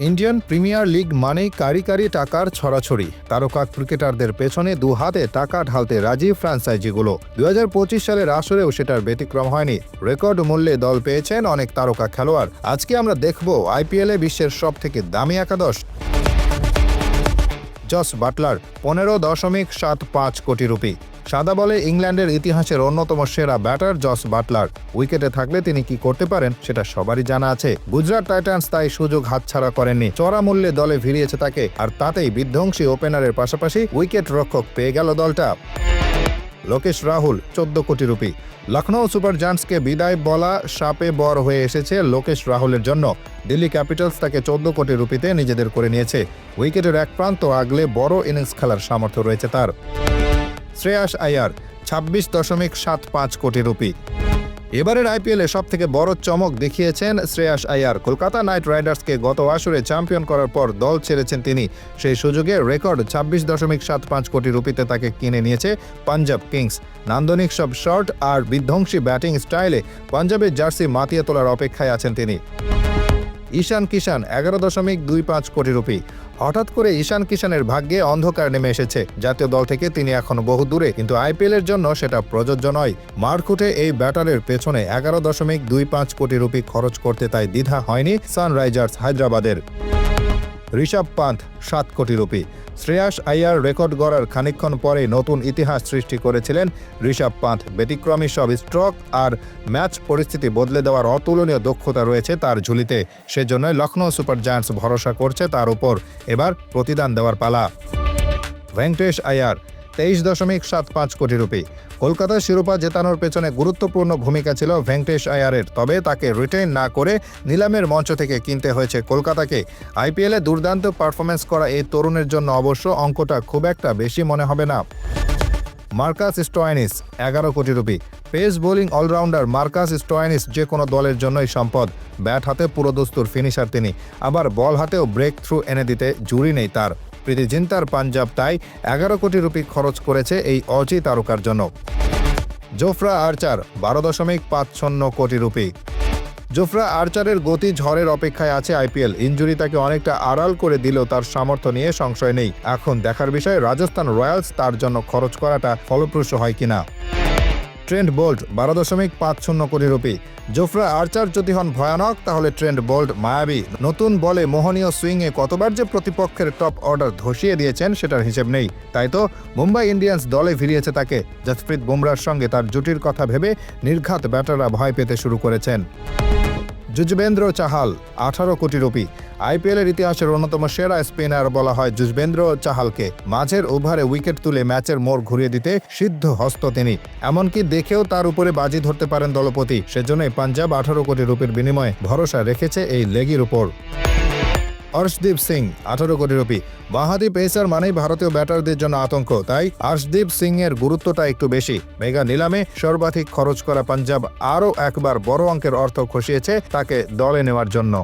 Indian premier league মানেই কারি কারি টাকার ছড়াছড়ি। তারকা ক্রিকেটারদের পেছনে দু হাতে টাকা ঢালতে রাজি ফ্রাঞ্চাইজিগুলো। পঁচিশ সালের আসরেও সেটার ব্যতিক্রম হয়নি। রেকর্ড মূল্যে দল পেয়েছেন অনেক তারকা খেলোয়াড়। আজকে আমরা দেখব আইপিএলে বিশ্বের সব থেকে দামি একাদশ জস বাটলার পনেরো দশমিক সাত পাঁচ কোটি রুপি। সাদা বলে ইংল্যান্ডের ইতিহাসের অন্যতম সেরা ব্যাটার জস বাটলার। উইকেটে থাকলে তিনি কি করতে পারেন সেটা সবারই জানা আছে। গুজরাট টাইটান্স তাই সুযোগ হাতছাড়া করেননি। চড়া মূল্যে দলে ভিড়িয়েছে তাকে, আর তাতেই বিধ্বংসী ওপেনারের পাশাপাশি উইকেট রক্ষক পেয়ে গেল দলটা। লোকেশ রাহুল, চোদ্দ কোটি রুপি। লখনৌ সুপার জায়ান্টসকে বিদায় বলা সাপে বর হয়ে এসেছে লোকেশ রাহুলের জন্য। দিল্লি ক্যাপিটালস তাকে চোদ্দ কোটি রুপিতে নিজেদের করে নিয়েছে। উইকেটের এক প্রান্ত আগলে বড় ইনিংস খেলার সামর্থ্য রয়েছে তার। শ্রেয়াস আয়ার, ছাব্বিশ দশমিক সাত পাঁচ কোটি রুপি। এবারের আইপিএলে সব থেকে বড় চমক দেখিয়েছেন শ্রেয়াস আয়ার। কলকাতা নাইট রাইডার্সকে গত আসরে চ্যাম্পিয়ন করার পর দল ছেড়েছেন তিনি। সেই সুযোগে রেকর্ড ছাব্বিশ দশমিক সাত পাঁচ কোটি রুপিতে তাকে কিনে নিয়েছে পাঞ্জাব কিংস। নান্দনিক সব শর্ট আর বিধ্বংসী ব্যাটিং স্টাইলে পাঞ্জাবের জার্সি মাতিয়ে তোলার অপেক্ষায় আছেন তিনি। ঈশান কিষান এগারো দশমিক দুই পাঁচ কোটি রুপি। হঠাৎ করে ঈশান কিষানের ভাগ্যে অন্ধকার নেমে এসেছে। জাতীয় দল থেকে তিনি এখন বহু দূরে, কিন্তু আইপিএলের জন্য সেটা প্রযোজ্য নয়। মারকুটে এই ব্যাটারের পেছনে এগারো দশমিক দুই পাঁচ কোটি রুপি খরচ করতে তাই দ্বিধা হয়নি সানরাইজার্স হায়দ্রাবাদের। ঋষভ পান্থ, সাত কোটি রুপি। শ্রেয়াস আইয়ার রেকর্ড গড়ার খানিক্ষণ পরে নতুন ইতিহাস সৃষ্টি করেছিলেন ঋষভ পান্থ। ব্যতিক্রমী সব স্ট্রোক আর ম্যাচ পরিস্থিতি বদলে দেওয়ার অতুলনীয় দক্ষতা রয়েছে তার ঝুলিতে। সেজন্য লখনৌ সুপার জায়ান্টস ভরসা করছে তার উপর। এবার প্রতিদান দেওয়ার পালা। ভেঙ্কটেশ আয়ার তেইশ দশমিক সাত পাঁচ কোটি রুপি। কলকাতার শিরোপা জেতানোর পেছনে গুরুত্বপূর্ণ ভূমিকা ছিল ভেঙ্কটেশ আয়ারের, তবে তাকে রিটেইন না করে নিলামের মঞ্চ থেকে কিনতে হয়েছে কলকাতাকে। আইপিএলে দুর্দান্ত পারফরমেন্স করা এই তরুণের জন্য অবশ্য অঙ্কটা খুব একটা বেশি মনে হবে না। মার্কাস স্টোয়ানিস, এগারো কোটি rupee. Pace bowling allrounder Marcus Stoinis যে কোনো দলের জন্যই সম্পদ। ব্যাট হাতে পুরোদস্তুর ফিনিশার তিনি। আবার বল হাতেও ব্রেক থ্রু এনে দিতে জুড়ি নেই তার। প্রীতি জিন্তার পাঞ্জাব তাই এগারো কোটি রুপি খরচ করেছে এই অজি তারকার জন্য। জোফরা আর্চার, বারো দশমিক পাঁচ শূন্য কোটি রুপি। জোফরা আর্চারের গতি ঝড়ের অপেক্ষায় আছে আইপিএল। ইঞ্জুরি তাকে অনেকটা আড়াল করে দিলেও তার সামর্থ্য নিয়ে সংশয় নেই। এখন দেখার বিষয়, রাজস্থান রয়্যালস তার জন্য খরচ করাটা ফলপ্রসূ হয় কিনা। ট্রেন্ড বোল্ট বারো দশমিক পাঁচ শূন্য কোটি রুপি। জোফরা আর্চার যদি হন ভয়ানক, তাহলে ট্রেন্ড বোল্ট মায়াবী। নতুন বলে মোহনীয় সুইংয়ে কতবার যে প্রতিপক্ষের টপ অর্ডার ধসিয়ে দিয়েছেন, সেটার হিসেব নেই। তাই তো মুম্বাই ইন্ডিয়ান্স দলে ফিরিয়েছে তাকে। জসপ্রীত বুমরার সঙ্গে তার জুটির কথা ভেবে নির্ঘাত ব্যাটাররা ভয় পেতে শুরু করেছেন। যুজবেন্দ্র চাহাল, আঠারো কোটি রুপি। আইপিএলের ইতিহাসের অন্যতম সেরা স্পিনার বলা হয় যুজবেন্দ্র চাহালকে। মাঝের ওভারে উইকেট তুলে ম্যাচের মোড় ঘুরিয়ে দিতে সিদ্ধ হস্ত তিনি। এমনকি দেখেও তার উপরে বাজি ধরতে পারেন দলপতি। সেজন্যই পাঞ্জাব আঠারো কোটি রুপির বিনিময়ে ভরসা রেখেছে এই লেগির উপর। অর্শদীপ সিং, আঠারো কোটি রুপি। বাহাদি পেসার মানেই ভারতীয় ব্যাটারদের জন্য আতঙ্ক, তাই অর্শদীপ সিং এর গুরুত্বটা একটু বেশি। মেগা নিলামে সর্বাধিক খরচ করা পাঞ্জাব আরও একবার বড় অঙ্কের অর্থ খসিয়েছে তাকে দলে নেওয়ার জন্য।